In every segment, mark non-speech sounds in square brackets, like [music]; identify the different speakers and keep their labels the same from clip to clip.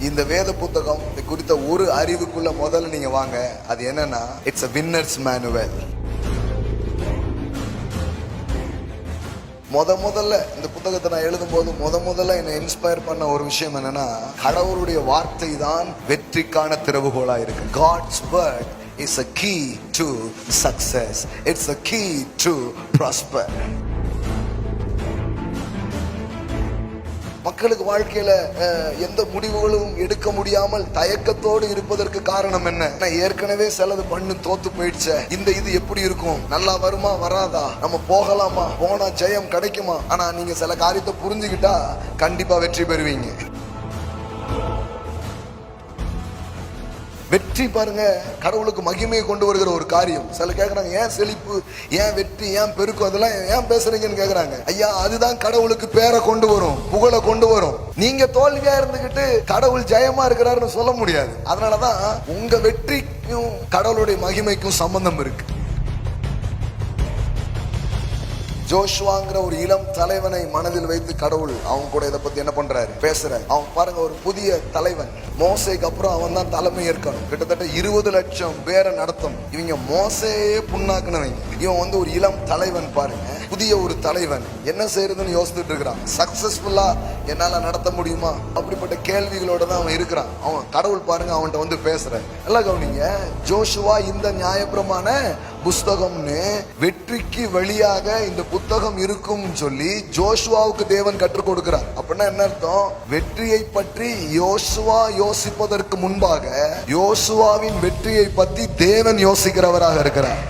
Speaker 1: இந்த வேத புத்தகம் இது குறித்த ஒரு அறிவுக்குள்ள முதல்ல நீங்க வாங்க. அது என்னன்னா இட்ஸ் அ வின்னர்ஸ் மேனுவல் முத முதல்ல இந்த புத்தகத்தை நான் எழுதும்போது முத முதல்ல என்னை இன்ஸ்பயர் பண்ண ஒரு விஷயம் என்னன்னா கடவுளுடைய வார்த்தை தான் வெற்றிக்கான திறவுகோலா இருக்கு. God's word is a key to success it's a key to prosper மக்களுக்கு வாழ்க்கையில எந்த முடிவுகளும் எடுக்க முடியாமல் தயக்கத்தோடு இருப்பதற்கு காரணம் என்ன? நான் ஏற்கனவே சிலது பண்ணு தோத்து போயிடுச்சே. இந்த இது எப்படி இருக்கும்? நல்லா வருமா வராதா? நம்ம போகலாமா? போனா ஜெயம் கிடைக்குமா? ஆனா நீங்க சில காரியத்தை புரிஞ்சுக்கிட்டா கண்டிப்பா வெற்றி பெறுவீங்க. வெற்றி பாருங்க கடவுளுக்கு மகிமையை கொண்டு வருகிற ஒரு காரியம். சில கேட்குறாங்க ஏன் செழிப்பு? ஏன் வெற்றி? ஏன் பெருக்கும்? அதெல்லாம் ஏன் பேசுறீங்கன்னு கேட்குறாங்க ஐயா அதுதான் கடவுளுக்கு பேரை கொண்டு வரும் புகழை கொண்டு வரும். நீங்க தோல்வியா இருந்துகிட்டு கடவுள் ஜெயமா இருக்கிறாருன்னு சொல்ல முடியாது. அதனாலதான் உங்க வெற்றிக்கும் கடவுளுடைய மகிமைக்கும் சம்பந்தம் இருக்கு. ஜோஷுவாங்கிற ஒரு இளம் தலைவனை மனதில் வைத்து கடவுள் அவங்க கூட இதை பத்தி என்ன பண்றாரு? பேசுறாரு. அவன் பாருங்க ஒரு புதிய தலைவன். மோசைக்கு அப்புறம் அவன் தான் தலைமை ஏற்கணும். கிட்டத்தட்ட இருபது லட்சம் பேரை நடத்தும். இவங்க மோசையே புண்ணாக்குனவங்க இவன் வந்து ஒரு இளம் தலைவன் பாருங்க. புதிய ஒரு தலைவன். என்ன செய்யறதுன்னு யோசித்துட்டு இருக்கிறான். சக்சஸ்ஃபுல்லா என்னால நடத்த முடியுமா? அப்படிப்பட்ட கேள்விகளோட தான் அவன் இருக்கிறான். அவன் கடவுள் பாருங்க அவன்கிட்ட வந்து பேசுறான் நல்லா கவனிங்க. ஜோஷுவா இந்த நியாயப்பிரமான புஸ்தகம்னு வெற்றிக்கு வழியாக இந்த புத்தகம் இருக்கும் சொல்லி ஜோஷுவாவுக்கு தேவன் கற்றுக் கொடுக்கிறார். அப்படின்னா என்ன அர்த்தம்? வெற்றியை பற்றி யோசுவா யோசிப்பதற்கு முன்பாக யோசுவாவின் வெற்றியை பற்றி தேவன் யோசிக்கிறவராக இருக்கிறார்.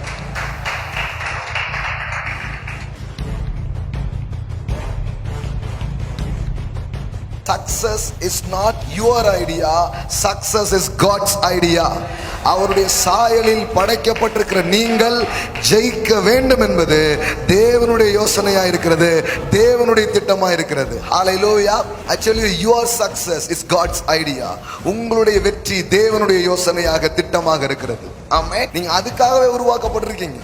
Speaker 1: Success is not your idea success is God's idea அவருடைய சாயலில் படைக்கப்பட்டிருக்கிற நீங்கள் ஜெயிக்க வேண்டும் என்பது தேவனுடைய யோசனையா இருக்கிறது தேவனுடைய திட்டமா இருக்கிறது. ஹalleluya actually your success is God's idea உங்களுடைய வெற்றி தேவனுடைய யோசனையாக திட்டமாக இருக்கிறது. ஆமே நீங்க அதுக்காகவே உருவாக்கப்பட்டிருக்கீங்க.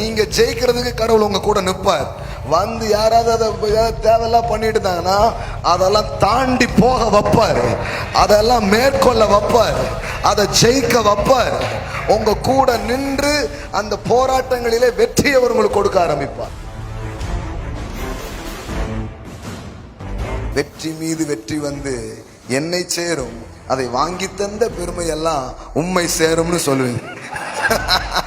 Speaker 1: நீங்க ஜெயிக்கிறதுக்கு கடவுள் உங்க கூட நிற்பார். வந்து யாராவது அதை தேவையெல்லாம் பண்ணிட்டு இருந்தாங்கன்னா அதெல்லாம் தாண்டி போக வைப்பார். அதெல்லாம் மேற்கொள்ள வைப்பார். அதை ஜெயிக்க வைப்பார். உங்க கூட நின்று அந்த போராட்டங்களிலே வெற்றியை அவர் உங்களுக்கு கொடுக்க ஆரம்பிப்பார். வெற்றி மீது வெற்றி வந்து என்னை சேரும். அதை வாங்கி தந்த பெருமை எல்லாம் உண்மை சேரும்னு சொல்லுவேன். [laughs]